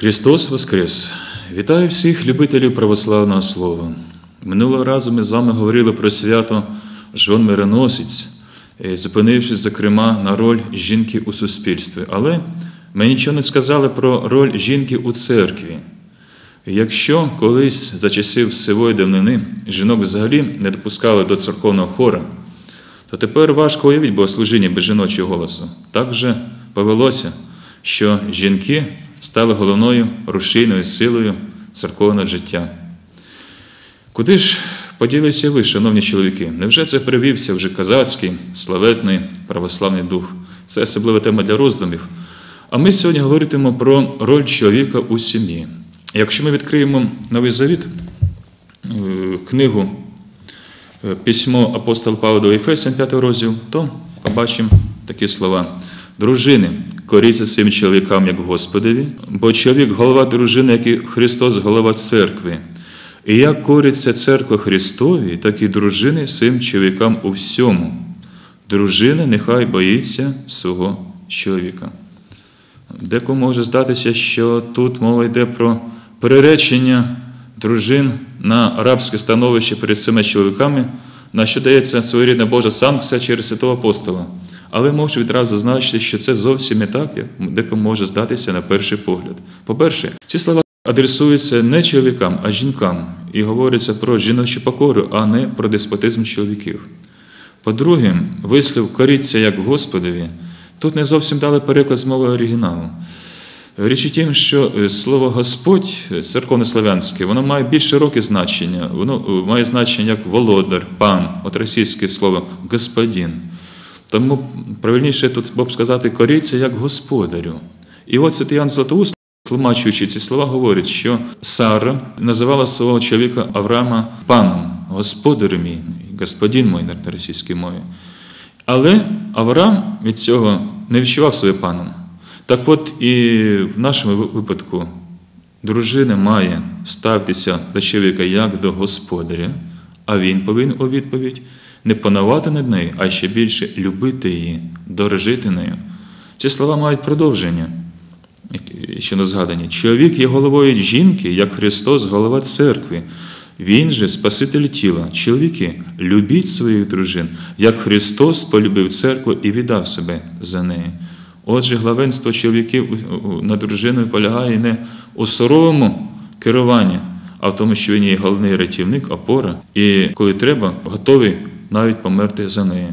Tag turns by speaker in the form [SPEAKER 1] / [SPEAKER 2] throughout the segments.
[SPEAKER 1] Христос Воскрес! Вітаю всіх любителів православного слова. Минулого разу ми з вами говорили про свято Жон Мироносець, е, зупинившись, зокрема, на роль жінки у суспільстві. Але ми нічого не сказали про роль жінки у церкві. Якщо колись за часів сивої давнини жінок взагалі не допускали до церковного хора, то тепер важко уявити богослужіння без жіночого голосу. Так же повелося, що жінки стали головною рушійною силою церковного життя. Куди ж поділися ви, шановні чоловіки? Невже це привівся вже казацький, славетний православний дух? Це особлива тема для роздумів. А ми сьогодні говоритимемо про роль чоловіка у сім'ї. Якщо ми відкриємо Новий Завіт, е, книгу е, Письмо апостола Павла до Ефесян, 5 розділ, то побачимо такі слова. Дружини, коріться своїм чоловікам, як Господові, бо чоловік голова дружини, як і Христос, голова церкви. І як кориться церква Христові, так і дружини своїм чоловікам у всьому. Дружина нехай боїться свого чоловіка. Декому може здатися, що тут мова йде про переречення дружин на рабське становище перед цими чоловіками, на що дається своєрідна Божа санкція через святого апостола. Але можу відразу зазначити, що це зовсім не так, як декому може здатися на перший погляд. По-перше, ці слова адресуються не чоловікам, а жінкам, і говориться про жіночу покору, а не про деспотизм чоловіків. По-друге, вислів коріться як Господові, тут не зовсім дали переклад з мови оригіналу. Річ у тім, що слово Господь церковнослов'янське, воно має більш широке значення, воно має значення як володар, пан, от російське слово господин. Тому правильніше тут б сказати, коріться як господарю. І от Святий Ян Златоуст, тлумачуючи ці слова, говорить, що Сара називала свого чоловіка Авраама паном, господарем мій, господин мой на російській мові. Але Авраам від цього не відчував себе паном. Так от і в нашому випадку дружина має ставитися до чоловіка як до господаря, а він повинен у відповідь не панувати над нею, а ще більше любити її, дорожити нею. Ці слова мають продовження, що не згадані. Чоловік є головою жінки, як Христос, голова церкви. Він же Спаситель тіла. Чоловіки, любіть своїх дружин, як Христос полюбив церкву і віддав себе за неї. Отже, главенство чоловіків над дружиною полягає не у суровому керуванні, а в тому, що він є головний рятівник, опора, і коли треба, готовий навіть померти за неї.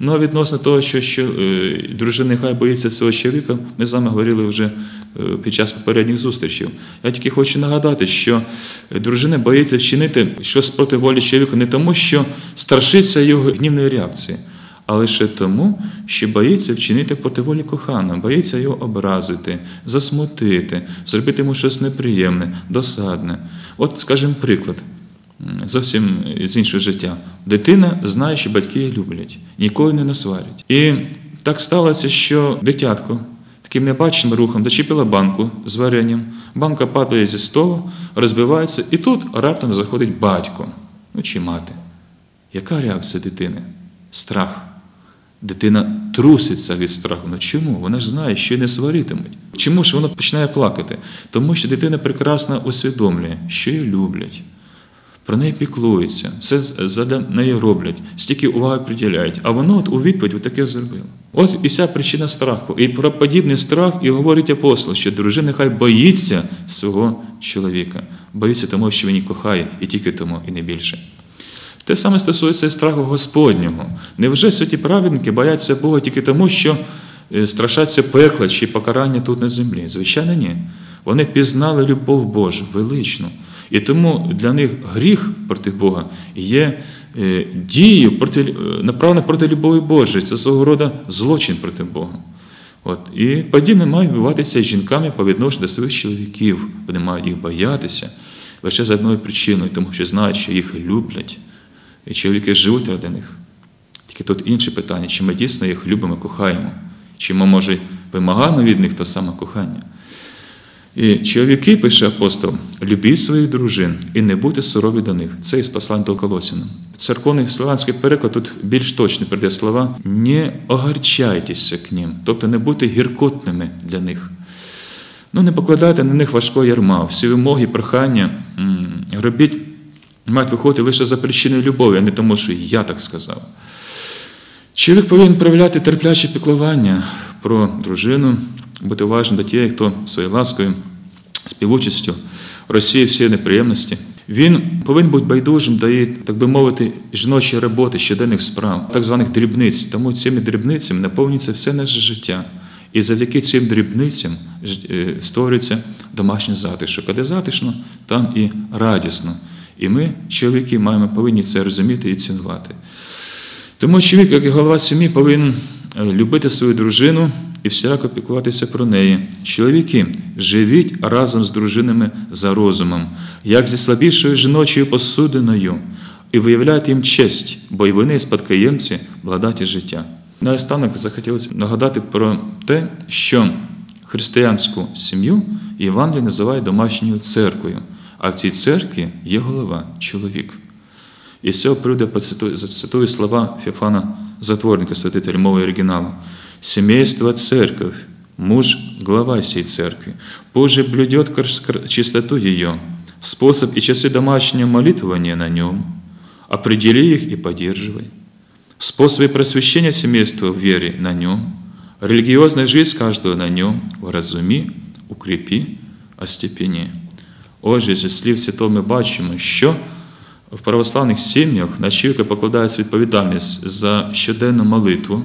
[SPEAKER 1] Ну а відносно того, що що е, дружина нехай боїться цього чоловіка, ми з вами говорили вже е, під час попередніх зустрічей. Я тільки хочу нагадати, що дружина боїться вчинити щось проти волі чоловіка не тому, що страшиться його гнівної реакції, а лише тому, що боїться вчинити проти волі коханого, боїться його образити, засмутити, зробити йому щось неприємне, досадне. От, скажімо, приклад зовсім з іншого життя. Дитина знає, що батьки її люблять, ніколи не насварять. І так сталося, що дитятко таким небачним рухом зачепила банку з варенням, банка падає зі столу, розбивається, і тут раптом заходить батько, ну чи мати. Яка реакція дитини? Страх. Дитина труситься від страху. Ну чому? Вона ж знає, що не сваритимуть. Чому ж вона починає плакати? Тому що дитина прекрасно усвідомлює, що її люблять про неї піклуються, все за неї роблять, стільки уваги приділяють. А воно от у відповідь таке зробило. Ось і вся причина страху. І про подібний страх і говорить апостол, що дружина хай боїться свого чоловіка, боїться тому, що він її кохає, і тільки тому, і не більше. Те саме стосується і страху Господнього. Невже святі праведники бояться Бога тільки тому, що е, страшаться пекла чи покарання тут на землі? Звичайно, ні. Вони пізнали любов Божу величну. І тому для них гріх проти Бога є е, дією проти, е, направлена проти любові Божої. Це свого роду злочин проти Бога. От. І подібне має відбуватися з жінками по відношенню до своїх чоловіків. Вони мають їх боятися лише з одною причиною, тому що знають, що їх люблять. І чоловіки живуть ради них. Тільки тут інше питання, чи ми дійсно їх любимо, кохаємо, чи ми, може, вимагаємо від них то саме кохання. І чоловіки, пише апостол, любіть своїх дружин і не будьте сурові до них. Це із послань до Колосіна. Церковний славянський переклад тут більш точно прийде слова не огорчайтеся к ним, тобто не будьте гіркотними для них. Ну, не покладайте на них важкого ярма, всі вимоги, прохання робіть, мають виходити лише за причиною любові, а не тому, що я так сказав. Чоловік повинен проявляти терпляче піклування про дружину, бути уважним до тієї, хто своєю ласкою, співучістю розсіє всі неприємності. Він повинен бути байдужим до так би мовити, жіночої роботи, щоденних справ, так званих дрібниць. Тому цими дрібницями наповнюється все наше життя. І завдяки цим дрібницям е, створюється домашній затишок. А де затишно, там і радісно. І ми, чоловіки, маємо повинні це розуміти і цінувати. Тому чоловік, як і голова сім'ї, повинен е, любити свою дружину і всіляко піклуватися про неї. Чоловіки, живіть разом з дружинами за розумом, як зі слабішою жіночою посудиною, і виявляйте їм честь, бо й вони спадкоємці благодаті життя. Наостанок захотілося нагадати про те, що християнську сім'ю Євангелій називає домашньою церквою, а в цій церкві є голова, чоловік. І з цього приводу зацитую слова Феофана Затворника, святителя мови оригіналу. «Семейство – церковь, муж – глава сей церкви. Позже блюдет кр- кр- чистоту ее, способ и часы домашнего молитвования на нем. Определи их и поддерживай. Способы просвещения семейства в вере на нем, религиозная жизнь каждого на нем, вразуми, укрепи, остепені. Отже, зі слів святого ми бачимо, що в православних сім'ях на чоловіка покладається відповідальність за щоденну молитву,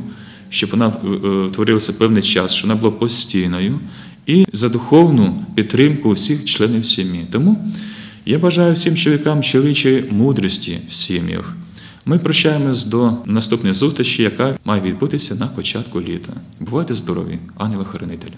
[SPEAKER 1] щоб вона е, е, творилася певний час, щоб вона була постійною, і за духовну підтримку усіх членів сім'ї. Тому я бажаю всім чоловікам чоловічої мудрості в сім'ях. Ми прощаємось до наступної зустрічі, яка має відбутися на початку літа. Бувайте здорові, ангела-хоронителя.